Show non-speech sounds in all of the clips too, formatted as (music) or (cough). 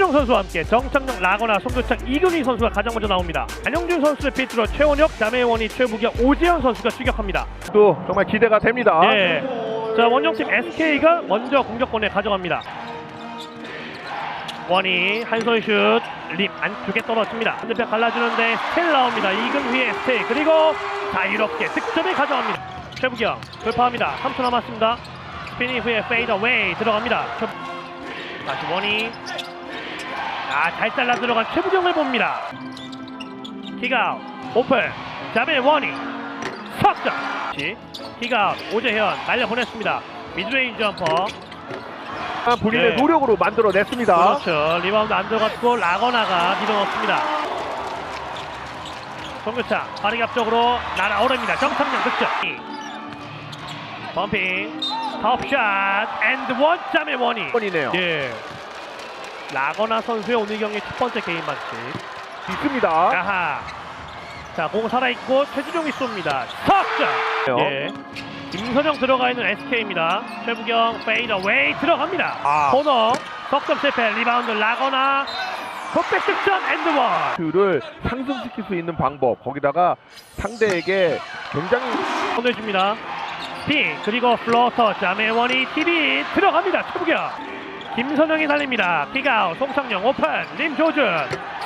최준용 선수와 함께 정창용, 라거나, 송교창, 이근희 선수가 가장 먼저 나옵니다. 안영준 선수의 피트로 최원혁, 자매원이 최부경, 오재현 선수가 추격합니다. 또 정말 기대가 됩니다. 예. 자 원정팀 SK가 먼저 공격권에 가져갑니다. 원이 한손 슛, 립 안쪽에 떨어집니다. 반대편 갈라주는데 스텔 나옵니다. 이근휘의 스텔 그리고 자유롭게 득점을 가져갑니다. 최부경 돌파합니다. 3초 남았습니다. 스피닝 후에 페이더 웨이 들어갑니다. 최- 다시 원이 아 잘 잘라 들어간 최부경을 봅니다. 킥아웃 오픈 자벨 원이 석점 킥아웃 오재현 날려보냈습니다. 미드레인 점퍼 본인의 예. 노력으로 만들어냈습니다. 그렇죠. 리바운드 안 들어갔고 라거나가 밀어넣습니다. 송교창 빠르게 앞쪽으로 날아오릅니다. 정창영 득점. 범핑 톱샷 앤드 원점의 원이 번이네요. 예. 라거나 선수의 오늘 경기 첫 번째 개인 반칙. 있습니다. 아하. 자, 공 살아있고 최준용이 쏩니다. 석점. 예. 김선영 들어가 있는 SK입니다. 최부경 페이더 웨이 들어갑니다. 아. 코너 석점 실패 리바운드 라거나 풋백 득점 앤드원 를 상승시킬 수 있는 방법 거기다가 상대에게 굉장히 보내줍니다. 피 그리고 플로터 자매원이 TV 들어갑니다. 최부경 김선영이 달립니다. 킥아웃 송창영 오픈 림 조준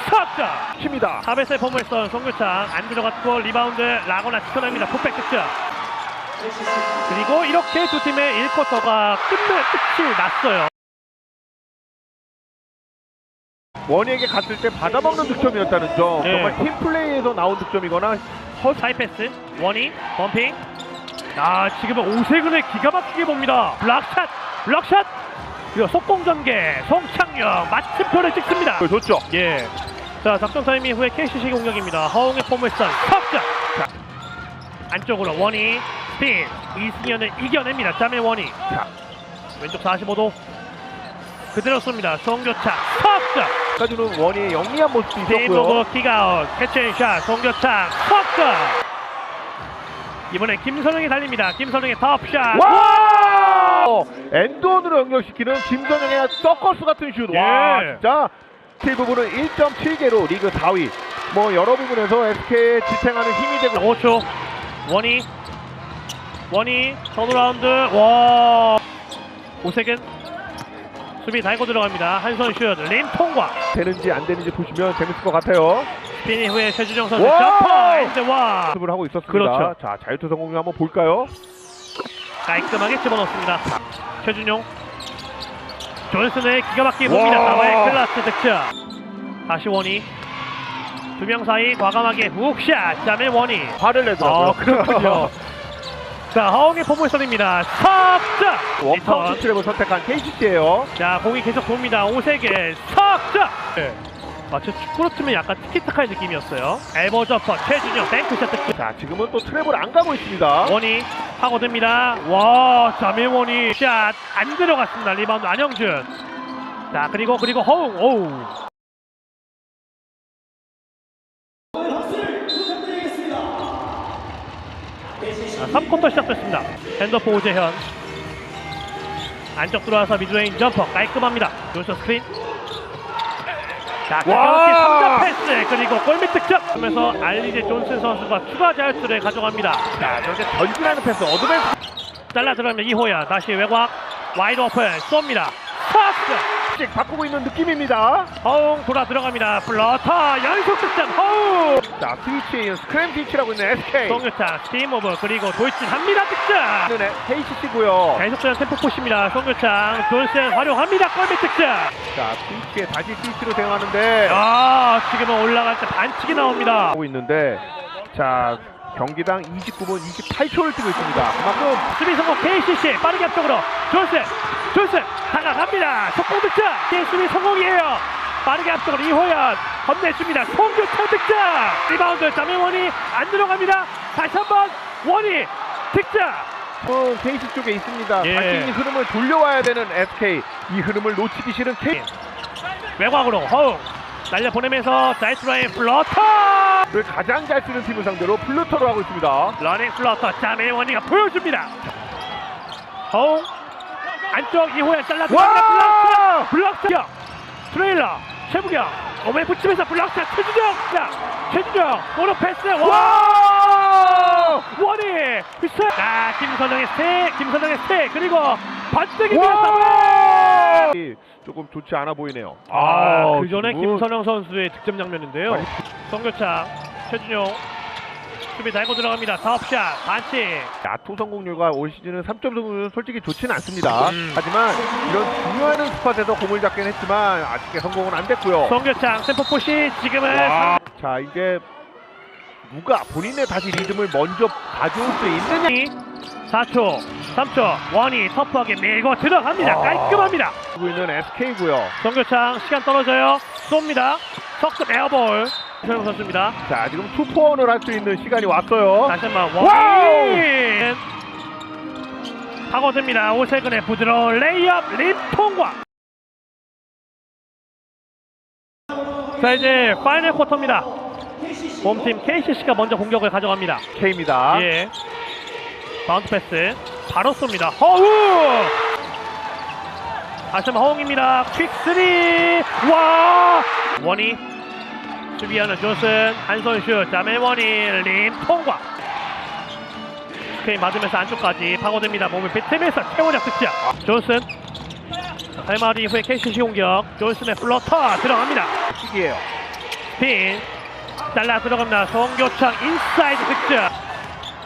석점 칩니다. 사베스의 포물선 송교창 안 들어갔고 리바운드 라거나 지켜냅니다. 풋백 득점. 그리고 이렇게 두 팀의 1쿼터가 끝내 끝이 났어요. 원희에게 갔을 때 받아먹는 득점이었다는 점 네. 정말 팀 플레이에서 나온 득점이거나 허 사이패스 원이 범핑. 아 지금은 오세근의 기가 막히게 봅니다. 블락샷 블락샷. 그리고 속공 전개 송창영 마침표를 찍습니다. 좋죠. 예. 자 작전 타임 이후에 KCC 공격입니다. 허웅의 포물선 석점. 자, 안쪽으로 원이 스핀 이승현을 이겨냅니다. 자매 원이. 자. 왼쪽 45도 그대로 쏩니다. 송교창 석점. 아까주는 원희의 영리한 모습도 있었고요. 팀오브 킥아웃 캐치앤샷 송교창 석점. 이번에 김선영이 달립니다. 김선영의 톱샷. 와! 어, 엔드원으로 연결시키는 김선영의 서커스 같은 슛. 와, 예. 진짜 스틸 부분은 1.7개로 리그 4위. 뭐 여러 부분에서 SK에 지탱하는 힘이 되고 5초 원이 원이 턴어라운드 와 오색은 수비 달고 들어갑니다 한선 슛림 통과 되는지 안 되는지 보시면 재밌을 것 같아요. 스피닝 후에 최주정 선수 와! 점퍼 앤드 와 연습을 하고 있었습니다. 그렇죠. 자, 자유투 성공 한번 볼까요? 깔끔하게 집어넣습니다. 최준용. 존슨의 기가 막히게 봅니다. 와! 나와의 클라스 득점. 다시 원이 두 명 사이 과감하게 훅샷. 자매 원이 화를 내더라고요. 어 그렇군요. (laughs) 자 허웅의 포물선입니다. 석점! 리턴. 트랩을 선택한 KCC예요. 자 공이 계속 돕니다. 오세계 석점 마치 축구로 치면 약간 티키타카의 느낌이었어요. 엘보 저퍼 최준영 뱅크샷 자, 지금은 또 트랩을 안 가고 있습니다. 원이 파고듭니다. 와 자밀원이 샷 안 들어갔습니다. 리바운드 안영준. 자 그리고 그리고 허웅 오우. 자, 3쿼터 시작됐습니다. 핸더포 오재현. 안쪽 들어와서 미드레인 점퍼 깔끔합니다. 존스 스크린 자 와! 가볍게 3점 패스. 그리고 골밑 득점 하면서 알리제 존슨 선수가 추가 자유투를 가져갑니다. 자, 저렇게 전진하는 패스 어드밴스. 잘라 들어갑니다 이호야. 다시 외곽 와이드 오픈. 쏩니다. 파스 씩 바꾸고 있는 느낌입니다. 허웅 돌아 들어갑니다. 플러터 연속 득점. 허웅! 자, 스위치에 이은 스크램 스위치라고 있는 SK. 송유차 스팀 오브 그리고 돌진 합니다. 득점! 는 KCC고요. 계속되는 템포 푸시입니다. 송유창 존슨 활용합니다. 골밑 득점! 자, 스위치에 다시 스위치로 대응하는데. 아 지금은 올라갈 때 반칙이 나옵니다. 하고 있는데 자, 경기당 29분 28초를 뛰고 있습니다. 그만큼 수비 성공 KCC 빠르게 앞쪽으로. 존슨 존슨 다가갑니다. 속공 득점. 이 수비 성공이에요. 빠르게 앞쪽으로 이호연 건네줍니다. 송교창 득점. 리바운드 자명원이 안 들어갑니다. 다시 한번 원이 득점. 은 KC 쪽에 있습니다. 예. 다시 이 흐름을 돌려와야 되는 SK. 이. 흐름을 놓치기 싫은 K. 외곽으로 허웅. 날려보내면서 자이트라인 플러터. 를 가장 잘 쓰는 팀을 상대로 플루터로 하고 있습니다. 러닝 플러터 자매원이가 보여줍니다. 허웅 안쪽 이호연 잘라 들어갑니다! 블락스 블락스 트레일러 최부경. 오메 붙이면서 블락샷 최준영 자 최준영 오른 패스. 와! 와! 원이. 휘슬. 자 김선영의 스테 김선영의 스테 그리고 와! 조금 좋지 않아 보이네요. 아, 그 전에 김선영 선수의 득점 장면인데요. 성교창, 최준용 수비 달고 들어갑니다. 사업샷, 반칙. 야투 성공률과 올 시즌은 3점 성공률은 솔직히 좋지는 않습니다. 음. 하지만 이런 중요한 스팟에서 공을 잡긴 했지만 아쉽게 성공은 안 됐고요. 성교창, 템포포시 지금은 와. 자 이제 누가 본인의 다시 리듬을 먼저 가져올 수 있느냐 4초, 3초, 원이 터프하게 밀고 들어갑니다. 아. 깔끔합니다. 하고 있는 SK고요. 성교창 시간 떨어져요. 쏩니다. 석점 에어볼. 최영 선수입니다. 자 지금 투포원을 할 수 있는 시간이 왔어요. 다시 한번! 원이 파고듭니다. 오세근의 부드러운 레이업 림 통과. 자 이제 파이널 쿼터입니다. 홈팀 KCC가 먼저 공격을 가져갑니다. K입니다. 예. 바운드 패스 바로 쏩니다. 허우. 다시 한번 허웅입니다. 퀵 쓰리. 와. 원이 수비하는 존슨 한손 슛. 자매 원이 림 통과. 스페인 맞으면서 안쪽까지 파고듭니다. 몸을 비틀면서 최원혁 득점. 존슨. 타임아웃 이후에 KCC 공격. 존슨의 플러터 들어갑니다. 시기예요. 스핀 잘라 들어갑니다. 송교창 인사이드 득점.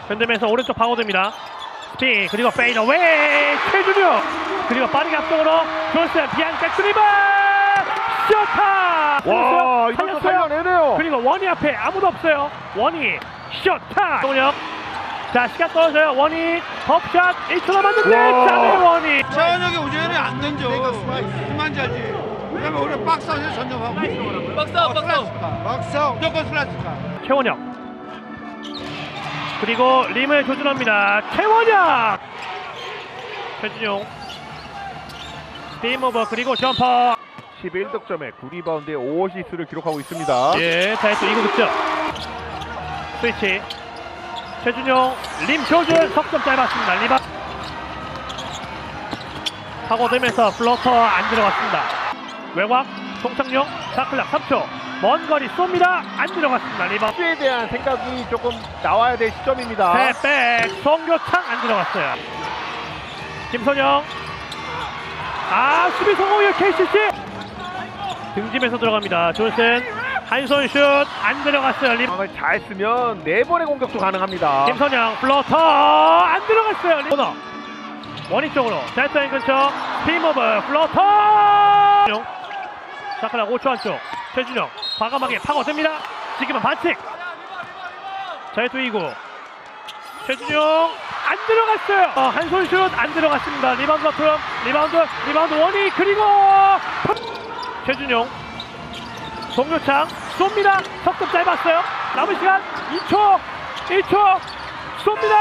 흔들면서 오른쪽 방어됩니다. 스핀 그리고 페이더웨이 최준용 그리고 빠르게 앞쪽으로 존슨 비앙카 드리블 쇼타 와 이것 원희 앞에 아무도 없어요. 원희 쇼타 송영 자 시간 떨어져요. 원희 컵샷 1초 남았는데 와. 자네 원희 최원혁이 우재현이 안 던져. 그만 자지. 그다음에 우리 박스에서 선점하고. 박스, 박스. 박스. 무조건 슬라스카. 최원혁 그리고 림을 조준합니다 최원혁 최준용 스피인오버 그리고 점퍼 11득점에 9리바운드에 5어시스를 기록하고 있습니다. 예 자이트 2구 득점. 스위치. 최준용 림 조준 석점 짧았습니다. 리바 파고들면서 플로터 안 들어갔습니다. 외곽 송창용 사클락 3초. 먼 거리 쏩니다. 안 들어갔습니다. 리바 수에 대한 생각이 조금 나와야 될 시점입니다. 스텝백. 송교창 안 들어갔어요. 김선영. 아 수비 성공이요 KCC 등짐에서 들어갑니다. 존슨 한손 슛안 들어갔어요. 림 상황을 잘 쓰면 네 번의 공격도 가능합니다. 김선영 플로터 안 들어갔어요. 림 코너 원위 쪽으로 센터인 근처 스피모브 플로터 자크락 5초 안쪽 최준영 과감하게 파고듭니다. 지금은 반칙 자유투 2구 최준용 안 들어갔어요. 어, 한손 슛 안 들어갔습니다. 리바운드 앞으로 리바운드 리바운드 원이 그리고 최준용 송교창 쏩니다. 석점 짧았어요. 남은 시간 2초 1초 쏩니다.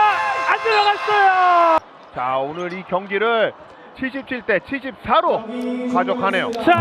안 들어갔어요. 자 오늘 이 경기를 77대 74로 가져가네요. 자.